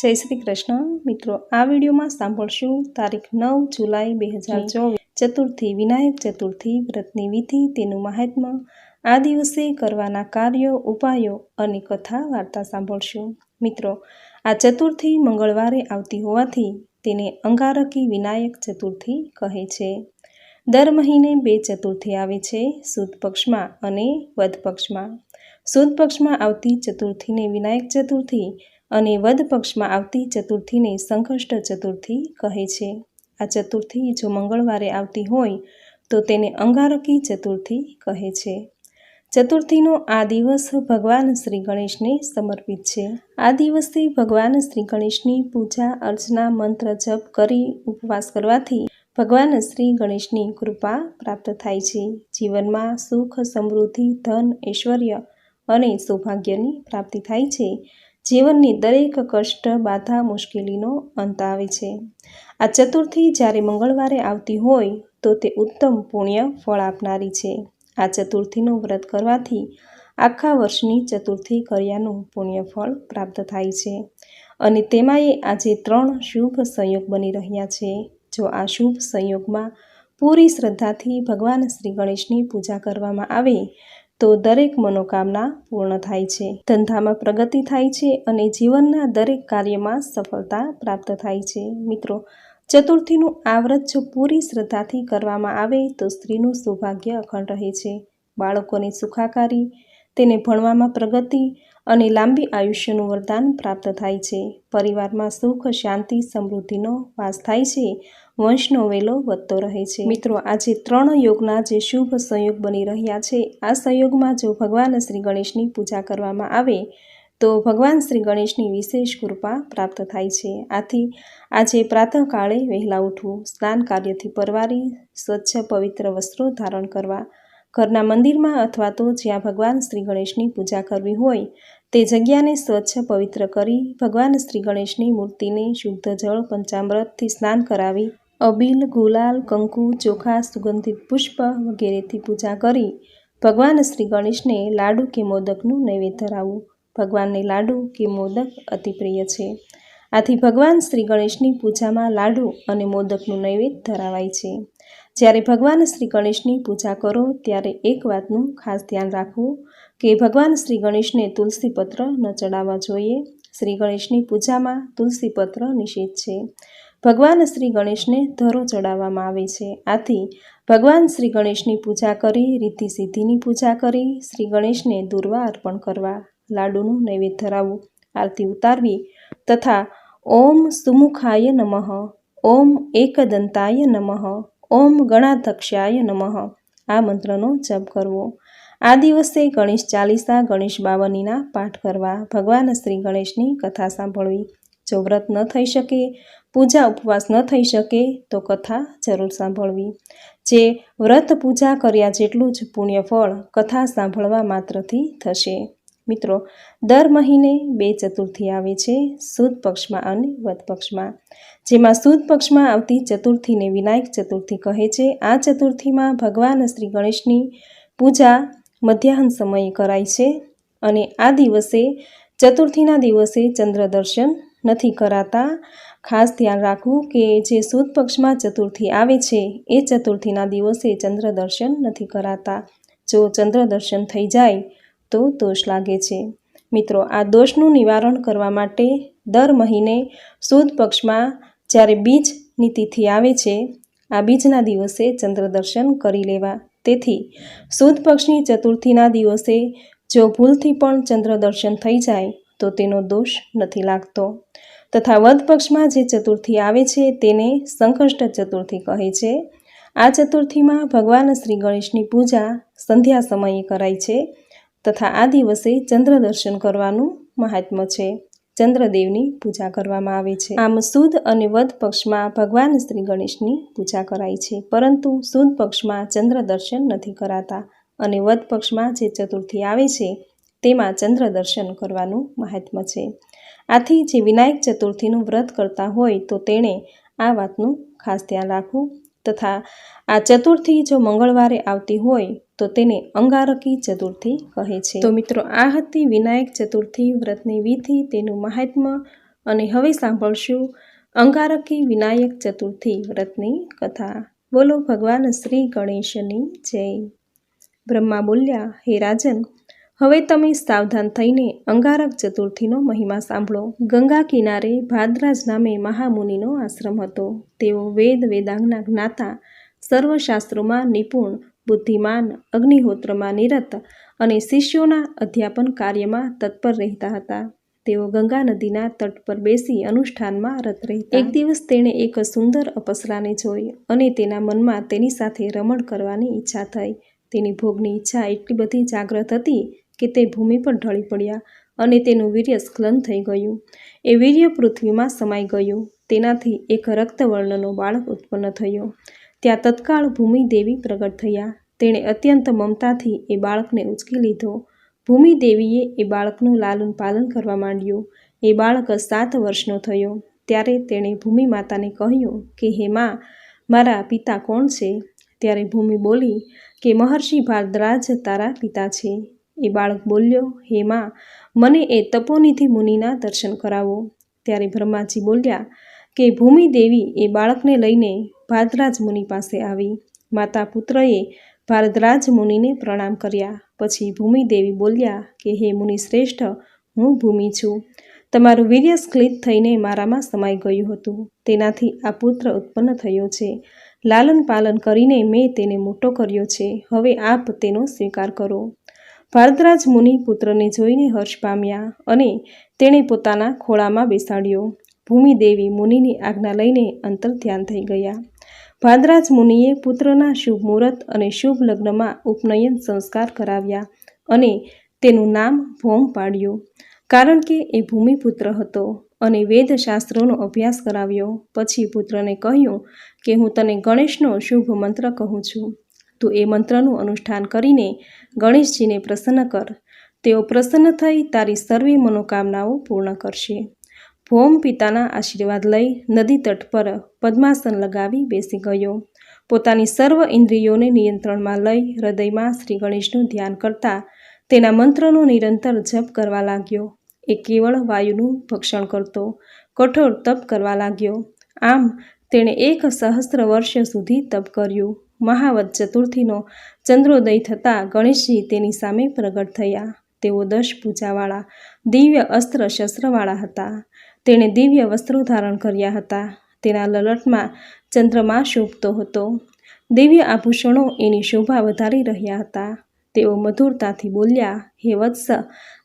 જય શ્રી કૃષ્ણ. મિત્રો, આ વિડીયોમાં સાંભળશું તારીખ નવ જુલાઈ બે હજાર ચોવીસ. ચતુર્થી, વિનાયક ચતુર્થી, વ્રતની વિધિ, તેનું મહાત્મ્ય. આ દિવસે કરવાના કાર્યો, ઉપાયો અને કથા વાર્તા સાંભળશું. મિત્રો, આ ચતુર્થી મંગળવારે આવતી હોવાથી તેને અંગારકી વિનાયક ચતુર્થી કહે છે. દર મહિને બે ચતુર્થી આવે છે, સુદ પક્ષમાં અને વધ પક્ષમાં. સુદ પક્ષમાં આવતી ચતુર્થીને વિનાયક ચતુર્થી અને વધ પક્ષમાં આવતી ચતુર્થીને સંકષ્ટ ચતુર્થી કહે છે. આ ચતુર્થી જો મંગળવારે આવતી હોય, તો તેને અંગારકી ચતુર્થી કહે છે. ચતુર્થીનો આ દિવસ ભગવાન શ્રી ગણેશને સમર્પિત છે. આ દિવસે ભગવાન શ્રી ગણેશની પૂજા, અર્ચના, મંત્ર જપ કરી ઉપવાસ કરવાથી ભગવાન શ્રી ગણેશની કૃપા પ્રાપ્ત થાય છે. જીવનમાં સુખ, સમૃદ્ધિ, ધન, ઐશ્વર્ય અને સૌભાગ્યની પ્રાપ્તિ થાય છે. જીવનની દરેક કષ્ટ, બાધા, મુશ્કેલીનો અંત આવે છે. આ ચતુર્થી જ્યારે મંગળવારે આવતી હોય, તો તે ઉત્તમ પુણ્ય ફળ આપનારી છે. આ ચતુર્થીનું વ્રત કરવાથી આખા વર્ષની ચતુર્થી કર્યાનું પુણ્ય ફળ પ્રાપ્ત થાય છે. અને તેમાંય આજે ત્રણ શુભ સંયોગ બની રહ્યા છે. જો આ શુભ સંયોગમાં પૂરી શ્રદ્ધાથી ભગવાન શ્રી ગણેશની પૂજા કરવામાં આવે તો દરેક મનોકામના પૂર્ણ થાય છે. ધંધામાં પ્રગતિ થાય છે અને જીવનના દરેક કાર્યમાં સફળતા પ્રાપ્ત થાય છે. મિત્રો, ચતુર્થીનું આ વ્રત જો પૂરી શ્રદ્ધાથી કરવામાં આવે તો સ્ત્રીનું સૌભાગ્ય અખંડ રહે છે. બાળકોની સુખાકારી, તેને ભણવામાં પ્રગતિ અને લાંબી આયુષ્યનું વરદાન પ્રાપ્ત થાય છે. પરિવારમાં સુખ, શાંતિ, સમૃદ્ધિનો વાસ થાય છે. વંશનો વેલો વધતો રહે છે. મિત્રો, આજે ત્રણ યોગના જે શુભ સંયોગ બની રહ્યા છે, આ સંયોગમાં જો ભગવાન શ્રી ગણેશની પૂજા કરવામાં આવે, તો ભગવાન શ્રી ગણેશની વિશેષ કૃપા પ્રાપ્ત થાય છે. આથી આજે પ્રાતઃકાળે વહેલા ઉઠવું, સ્નાન કાર્યથી પરવારી, સ્વચ્છ પવિત્ર વસ્ત્રો ધારણ કરવા, ઘરના મંદિરમાં અથવા તો જ્યાં ભગવાન શ્રી ગણેશની પૂજા કરવી હોય, તે જગ્યાને સ્વચ્છ પવિત્ર કરી ભગવાન શ્રી ગણેશની મૂર્તિને શુદ્ધ જળ, પંચામૃતથી સ્નાન કરાવી અબીલ, ગુલાલ, કંકુ, ચોખા, સુગંધિત પુષ્પ વગેરેથી પૂજા કરી ભગવાન શ્રી ગણેશને લાડુ કે મોદકનું નૈવેદ્ય ધરાવવું ભગવાનને લાડુ કે મોદક અતિ પ્રિય છે. આથી ભગવાન શ્રી ગણેશની પૂજામાં લાડુ અને મોદકનું નૈવેદ્ય ધરાવાય છે. જ્યારે ભગવાન શ્રી ગણેશની પૂજા કરો ત્યારે એક વાતનું ખાસ ધ્યાન રાખવું કે ભગવાન શ્રી ગણેશને તુલસી પત્ર ન ચડાવવા જોઈએ. શ્રી ગણેશની પૂજામાં તુલસી પત્ર નિષેધ છે. ભગવાન શ્રી ગણેશને ધરો ચડાવવામાં આવે છે. આથી ભગવાન શ્રી ગણેશની પૂજા કરી, રીતિ સિદ્ધિની પૂજા કરી, શ્રી ગણેશને દુર્વા અર્પણ કરવા, લાડુનું નૈવેદ્ય ધરાવવું, આરતી ઉતારવી તથા ઓમ સુમુખાય નમઃ, ઓમ એકદંતાય નમઃ, ઓમ ગણાધક્ષાય નમઃ આ મંત્રનો જપ કરવો. આ દિવસે ગણેશ ચાલીસા, ગણેશ બાવનીના પાઠ કરવા ભગવાન શ્રી ગણેશની કથા સાંભળવી. જો વ્રત ન થઈ શકે પૂજા ઉપવાસ ન થઈ શકે તો કથા જરૂર સાંભળવી. જે વ્રત પૂજા કર્યા જેટલું જ પુણ્ય ફળ કથા સાંભળવા માત્રથી થશે. મિત્રો, દર મહિને બે ચતુર્થી આવે છે સુદ પક્ષમાં અને વધ પક્ષમાં. જેમાં સુદ પક્ષમાં આવતી ચતુર્થીને વિનાયક ચતુર્થી કહે છે. આ ચતુર્થીમાં ભગવાન શ્રી ગણેશની પૂજા મધ્યાહન સમયે કરાય છે અને આ દિવસે, ચતુર્થીના દિવસે ચંદ્ર દર્શન નથી કરાતા. ખાસ ધ્યાન રાખવું કે જે સુદ પક્ષમાં ચતુર્થી આવે છે, એ ચતુર્થીના દિવસે ચંદ્ર દર્શન નથી કરાતા. જો ચંદ્ર દર્શન થઈ જાય, તો દોષ લાગે છે. મિત્રો, આ દોષનું નિવારણ કરવા માટે દર મહિને સુદ પક્ષમાં જ્યારે બીજની તિથિ આવે છે, આ બીજના દિવસે ચંદ્ર દર્શન કરી લેવા. તેથી, સુદ પક્ષની ચતુર્થીના દિવસે જો ભૂલથી પણ ચંદ્ર દર્શન થઈ જાય, તો તેનો દોષ નથી લાગતો. તથા વધ પક્ષમાં જે ચતુર્થી આવે છે તેને સંકષ્ટ ચતુર્થી કહે છે. આ ચતુર્થીમાં ભગવાન શ્રી ગણેશની પૂજા સંધ્યા સમયે કરાય છે તથા આ દિવસે ચંદ્ર દર્શન કરવાનું મહાત્મ્ય છે. ચંદ્રદેવની પૂજા કરવામાં આવે છે. આમ સુદ અને વધ પક્ષમાં ભગવાન શ્રી ગણેશની પૂજા કરાય છે. પરંતુ સુદ પક્ષમાં ચંદ્ર દર્શન નથી કરાતા અને વધ પક્ષમાં જે ચતુર્થી આવે છે તેમાં ચંદ્ર દર્શન કરવાનું મહાત્મ્ય છે. આથી જે વિનાયક ચતુર્થીનું વ્રત કરતા હોય તો તેણે આ વાતનું ખાસ ધ્યાન રાખવું તથા આ ચતુર્થી જો મંગળવારે આવતી હોય તો તેને અંગારકી ચતુર્થી કહે છે. તો મિત્રો, આ હતી વિનાયક ચતુર્થી વ્રતની વિધિ તેનું મહાત્મ્ય અને હવે સાંભળશું અંગારકી વિનાયક ચતુર્થી વ્રતની કથા. બોલો ભગવાન શ્રી ગણેશની જય. બ્રહ્મા બોલ્યા, હે રાજન હવે તમે સાવધાન થઈને અંગારક ચતુર્થીનો મહિમા સાંભળો. ગંગા કિનારે ભાદરાજ નામે મહામુનિનો આશ્રમ હતો. તેઓ વેદ વેદાંગના જ્ઞાતા, સર્વશાસ્ત્રોમાં નિપુણ, બુદ્ધિમાન, અગ્નિહોત્રમાં નિરત અને શિષ્યોના અધ્યાપન કાર્યમાં તત્પર રહેતા હતા. તેઓ ગંગા નદીના તટ પર બેસી અનુષ્ઠાનમાં રત રહેતા. એક દિવસ તેણે એક સુંદર અપસરાને જોઈ અને તેના મનમાં તેની સાથે રમણ કરવાની ઈચ્છા થઈ. તેની ભોગની ઈચ્છા એટલી બધી જાગ્રત હતી કે તે ભૂમિ પર ઢળી પડ્યા અને તેનું વીર્ય સ્ખલન થઈ ગયું. એ વીર્ય પૃથ્વીમાં સમાઈ ગયું. તેનાથી એક રક્તવર્ણનો બાળક ઉત્પન્ન થયો. ત્યાં તત્કાળ ભૂમિ દેવી પ્રગટ થયા. તેણે અત્યંત મમતાથી એ બાળકને ઉચકી લીધો. ભૂમિ દેવીએ એ બાળકનું લાલન પાલન કરવા માંડ્યું. એ બાળક સાત વર્ષનો થયો. ત્યારે તેણે ભૂમિ માતાને કહ્યું કે, હે માં, મારા પિતા કોણ છે? ત્યારે ભૂમિ બોલી કે, મહર્ષિ ભારદ્રાજ તારા પિતા છે. એ બાળક બોલ્યો, હે માં, મને એ તપોનિધિ મુનિના દર્શન કરાવો. ત્યારે બ્રહ્માજી બોલ્યા, કે ભૂમિ દેવી એ બાળકને લઈને ભારદ્રાજ મુનિ પાસે આવી. માતા પુત્રએ ભારદ્રાજ મુનિને પ્રણામ કર્યા. પછી ભૂમિ દેવી બોલ્યા, કે હે મુનિ શ્રેષ્ઠ, હું ભૂમિ છું. તમારું વીર્ય સ્ખલિત થઈને મારામાં સમાઈ ગયું હતું. તેનાથી આ પુત્ર ઉત્પન્ન થયો છે. લાલન પાલન કરીને મેં તેને મોટો કર્યો છે. હવે આપ તેનો સ્વીકાર કરો. ભારદ્રાજ મુનિ પુત્રને જોઈને હર્ષ પામ્યા અને તેણે પોતાના ખોળામાં બેસાડ્યો. ભૂમિદેવી મુનિની આજ્ઞા લઈને અંતર ધ્યાન થઈ ગયા. ભારદ્રાજ મુનિએ પુત્રના શુભ મુહૂર્ત અને શુભ લગ્નમાં ઉપનયન સંસ્કાર કરાવ્યા અને તેનું નામ ભોમ પાડ્યું. કારણ કે એ ભૂમિપુત્ર હતો અને વેદશાસ્ત્રોનો અભ્યાસ કરાવ્યો. પછી પુત્રને કહ્યું કે હું તને ગણેશનો શુભ મંત્ર કહું છું. તું એ મંત્રનું અનુષ્ઠાન કરીને ગણેશજીને પ્રસન્ન કર. તેઓ પ્રસન્ન થઈ તારી સર્વે મનોકામનાઓ પૂર્ણ કરશે. ભોમ પિતાના આશીર્વાદ લઈ નદી તટ પર પદ્માસન લગાવી બેસી ગયો. પોતાની સર્વ ઇન્દ્રિયોને નિયંત્રણમાં લઈ હૃદયમાં શ્રી ગણેશનું ધ્યાન કરતા તેના મંત્રનો નિરંતર જપ કરવા લાગ્યો. એ કેવળ વાયુનું ભક્ષણ કરતો, કઠોર તપ કરવા લાગ્યો. આમ તેણે એક સહસ્ત્ર વર્ષ સુધી તપ કર્યું. મહાવત ચતુર્થીનો ચંદ્રોદય થતાં ગણેશજી તેની સામે પ્રગટ થયા. તેઓ દશ પૂજાવાળા, દિવ્ય અસ્ત્ર શસ્ત્રવાળા હતા. તેણે દિવ્ય વસ્ત્રો ધારણ કર્યા હતા. તેના લલટમાં ચંદ્રમા શોભતો હતો. દિવ્ય આભૂષણો એની શોભા વધારી રહ્યા હતા. તેઓ મધુરતાથી બોલ્યા, હે વત્સ,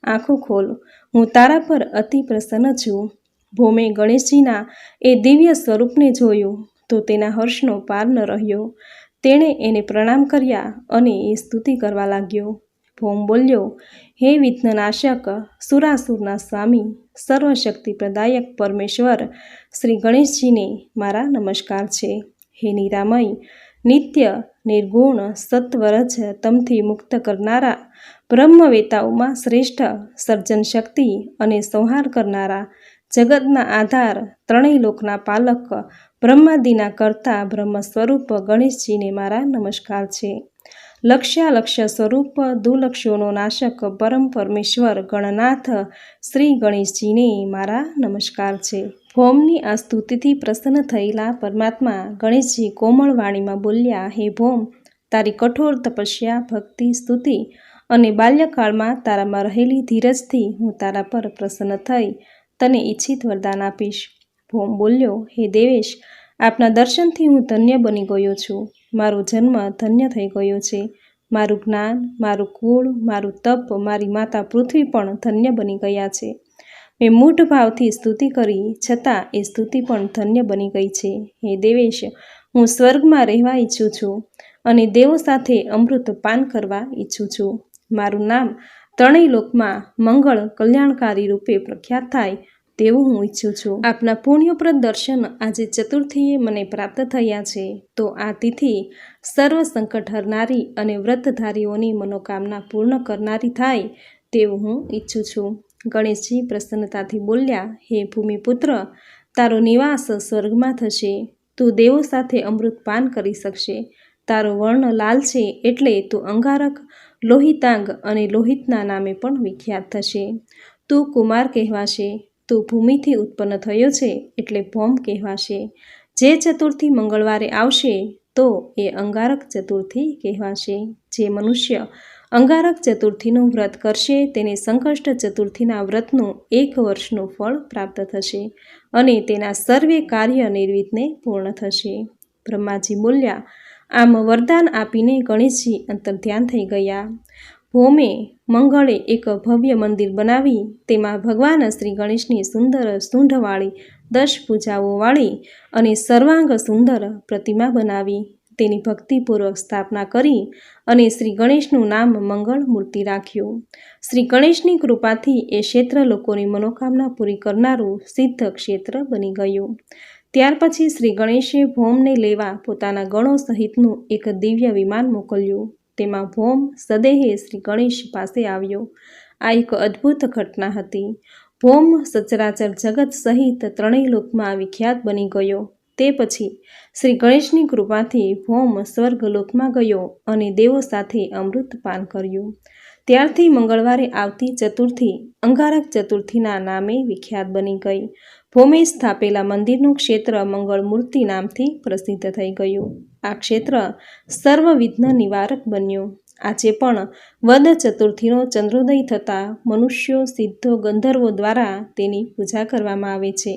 આંખો ખોલ. હું તારા પર અતિ પ્રસન્ન છું. ભોમે ગણેશજીના એ દિવ્ય સ્વરૂપને જોયું તો તેના હર્ષનો પાર ન રહ્યો. તેણે એને પ્રણામ કર્યા અને એ સ્તુતિ કરવા લાગ્યો. ભોમ બોલ્યો, હે વિઘ્નનાશક, સુરાસુરના સ્વામી, સર્વશક્તિ પ્રદાયક પરમેશ્વર, શ્રી ગણેશજીને મારા નમસ્કાર છે. હે નિરામય, નિત્ય, નિર્ગુણ, સત્વરજ, તમથી મુક્ત કરનારા, બ્રહ્મવેતાઓમાં શ્રેષ્ઠ સર્જન શક્તિ અને સંહાર કરનારા જગતના આધાર ત્રણેય લોકના પાલક બ્રહ્માદિના કરતા બ્રહ્મ સ્વરૂપ ગણેશજીને મારા નમસ્કાર છે. લક્ષ્યાલક્ષ્ય સ્વરૂપ દુલક્ષ્યોનો નાશક પરમ પરમેશ્વર ગણનાથ શ્રી ગણેશજીને મારા નમસ્કાર છે. ભોમની આ સ્તુતિથી પ્રસન્ન થયેલા પરમાત્મા ગણેશજી કોમળ વાણીમાં બોલ્યા, હે ભોમ, તારી કઠોર તપસ્યા, ભક્તિ, સ્તુતિ અને બાલ્યકાળમાં તારામાં રહેલી ધીરજથી હું તારા પર પ્રસન્ન થઈ તને ઈચ્છિત વરદાન આપીશ. ભોમ બોલ્યો, હે દેવેશ, આપના દર્શનથી હું ધન્ય બની ગયો છું. મારો જન્મ ધન્ય થઈ ગયો છે. મારું જ્ઞાન, મારું કુળ, મારું તપ, મારી માતા પૃથ્વી પણ ધન્ય બની ગયા છે. મેં મૂઢ ભાવથી સ્તુતિ કરી, છતાં એ સ્તુતિ પણ ધન્ય બની ગઈ છે. હે દેવેશ, હું સ્વર્ગમાં રહેવા ઈચ્છું છું અને દેવો સાથે અમૃત પાન કરવા ઈચ્છું છું. મારું નામ ત્રણેય લોકમાં મંગળ કલ્યાણકારી રૂપે પ્રખ્યાત થાય તેવું હું ઈચ્છું છું. આપના પુણ્યપ્રદ દર્શન આજે ચતુર્થીએ મને પ્રાપ્ત થયા છે. તો આ તિથિ સર્વ સંકટ હરનારી અને વ્રતધારીઓની મનોકામના પૂર્ણ કરનારી થાય તેવું હું ઈચ્છું છું. ગણેશજી પ્રસન્નતાથી બોલ્યા, હે ભૂમિપુત્ર, તારો નિવાસ સ્વર્ગમાં થશે. તું દેવો સાથે અમૃત પાન કરી શકશે. તારો વર્ણ લાલ છે એટલે તું અંગારક, લોહિતાંગ અને લોહિતના નામે પણ વિખ્યાત થશે. તું કુમાર કહેવાશે, તું ભૂમિથી ઉત્પન્ન થયો છે એટલે ભૌમ કહેવાશે. જે ચતુર્થી મંગળવારે આવશે, તો એ અંગારક ચતુર્થી કહેવાશે. જે મનુષ્ય અંગારક ચતુર્થીનું વ્રત કરશે, તેને સંકષ્ટ ચતુર્થીના વ્રતનું એક વર્ષનું ફળ પ્રાપ્ત થશે અને તેના સર્વે કાર્ય નિર્વિધને પૂર્ણ થશે. બ્રહ્માજી બોલ્યા આમ વરદાન આપીને ગણેશજી અંતર્ધ્યાન થઈ ગયા. ભોમે મંગળે એક ભવ્ય મંદિર બનાવી, તેમાં ભગવાન શ્રી ગણેશની સુંદર સૂંઢવાળી દશ પૂજાઓવાળી અને સર્વાંગ સુંદર પ્રતિમા બનાવી. તેની ભક્તિપૂર્વક સ્થાપના કરી અને શ્રી ગણેશનું નામ મંગળ મૂર્તિ રાખ્યું. શ્રી ગણેશની કૃપાથી એ ક્ષેત્ર લોકોની મનોકામના પૂરી કરનારું સિદ્ધ ક્ષેત્ર બની ગયું. ત્યાર પછી શ્રી ગણેશે ભોમને લેવા પોતાના ગણો સહિતનું એક દિવ્ય વિમાન મોકલ્યું. તેમાં ભોમ સદેહે શ્રી ગણેશ પાસે આવ્યો. આ એક અદ્ભુત ઘટના હતી. ભોમ સચરાચર જગત સહિત ત્રણેય લોકમાં વિખ્યાત બની ગયો. તે પછી શ્રી ગણેશની કૃપાથી ભૌમ સ્વર્ગલોકમાં ગયો અને દેવો સાથે અમૃત પાન કર્યું. ત્યારથી મંગળવારે આવતી ચતુર્થી અંગારક ચતુર્થીના નામે વિખ્યાત બની ગઈ. ભૌમે સ્થાપેલા મંદિરનું ક્ષેત્ર મંગળ મૂર્તિ નામથી પ્રસિદ્ધ થઈ ગયું. આ ક્ષેત્ર સર્વવિધ્ન નિવારક બન્યું. આજે પણ વદ ચતુર્થીનો ચંદ્રોદય થતાં મનુષ્યો સિદ્ધો ગંધર્વો દ્વારા તેની પૂજા કરવામાં આવે છે.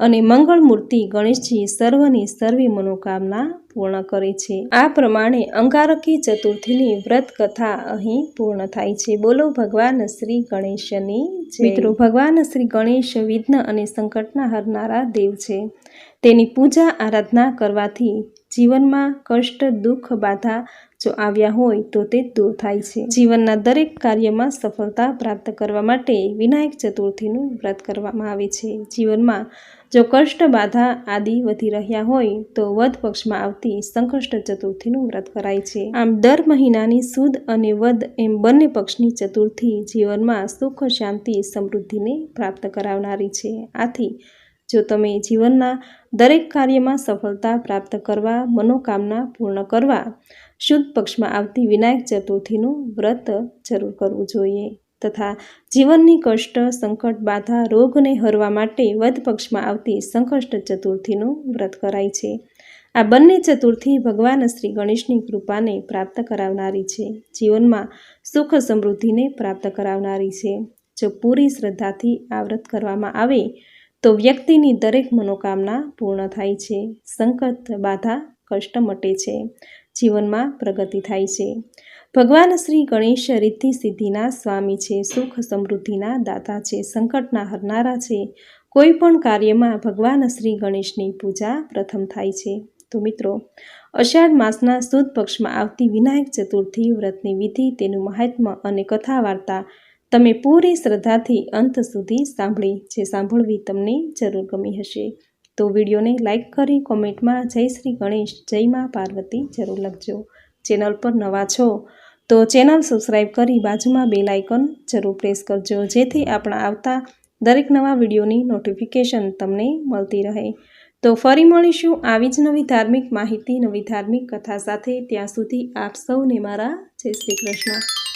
અને મંગળ મૂર્તિ ગણેશજી સર્વની સર્વે મનોકામના પૂર્ણ કરે છે. આ પ્રમાણે અંગારકી ચતુર્થીની વ્રત કથા અહીં પૂર્ણ થાય છે. બોલો ભગવાન શ્રી ગણેશની મિત્રો, ભગવાન શ્રી ગણેશ વિઘ્ન અને સંકટના હરનારા દેવ છે. તેની પૂજા આરાધના કરવાથી જીવનમાં કષ્ટ, દુઃખ, બાધા જો આવ્યા હોય તો તે દૂર થાય છે. જીવનના દરેક કાર્યમાં સફળતા પ્રાપ્ત કરવા માટે વિનાયક ચતુર્થીનું વ્રત કરવામાં આવે છે. જીવનમાં જો કષ્ટ બાધા આદિ વધી રહ્યા હોય, તો વધ પક્ષમાં આવતી સંકષ્ટ ચતુર્થીનું વ્રત કરાય છે. આમ દર મહિનાની સુદ અને વધ એમ બંને પક્ષની ચતુર્થી જીવનમાં સુખ, શાંતિ, સમૃદ્ધિને પ્રાપ્ત કરાવનારી છે. આથી, જો તમે જીવનના દરેક કાર્યમાં સફળતા પ્રાપ્ત કરવા, મનોકામના પૂર્ણ કરવા, શુદ્ધ પક્ષમાં આવતી વિનાયક ચતુર્થીનું વ્રત જરૂર કરવું જોઈએ. તથા જીવનની કષ્ટ, સંકટ, બાધા, રોગને હરવા માટે વધ પક્ષમાં આવતી સંકષ્ટ ચતુર્થીનું વ્રત કરાય છે. આ બંને ચતુર્થી ભગવાન શ્રી ગણેશની કૃપાને પ્રાપ્ત કરાવનારી છે. જીવનમાં સુખ સમૃદ્ધિને પ્રાપ્ત કરાવનારી છે. જો પૂરી શ્રદ્ધાથી આ વ્રત કરવામાં આવે, તો વ્યક્તિની દરેક મનોકામના પૂર્ણ થાય છે. સંકટ, બાધા, કષ્ટ મટે છે. જીવનમાં પ્રગતિ થાય છે. ભગવાન શ્રી ગણેશ રિદ્ધિ સિદ્ધિના સ્વામી છે, સુખ સમૃદ્ધિના દાતા છે, સંકટના હરનારા છે. કોઈ પણ કાર્યમાં ભગવાન શ્રી ગણેશની પૂજા પ્રથમ થાય છે. તો મિત્રો, અષાઢ માસના સુદ પક્ષમાં આવતી વિનાયક ચતુર્થી વ્રતની વિધિ, તેનું મહાત્મ્ય અને કથા વાર્તા તમે પૂરી શ્રદ્ધાથી અંત સુધી સાંભળી, જે સાંભળવી તમને જરૂર ગમી હશે. તો વિડીયોને લાઇક કરી કોમેન્ટમાં જય શ્રી ગણેશ, જય મા પાર્વતી જરૂર લખજો. ચેનલ પર નવા છો તો ચેનલ સબસ્ક્રાઈબ કરી બાજુમાં બેલ આઇકન જરૂર પ્રેસ કરજો, જેથી આપણા આવતા દરેક નવા વિડીયોની નોટિફિકેશન તમને મળતી રહે. તો ફરી મળીશું આવી જ નવી ધાર્મિક માહિતી, નવી ધાર્મિક કથા સાથે. ત્યાં સુધી આપ સૌને મારા જય શ્રી કૃષ્ણ.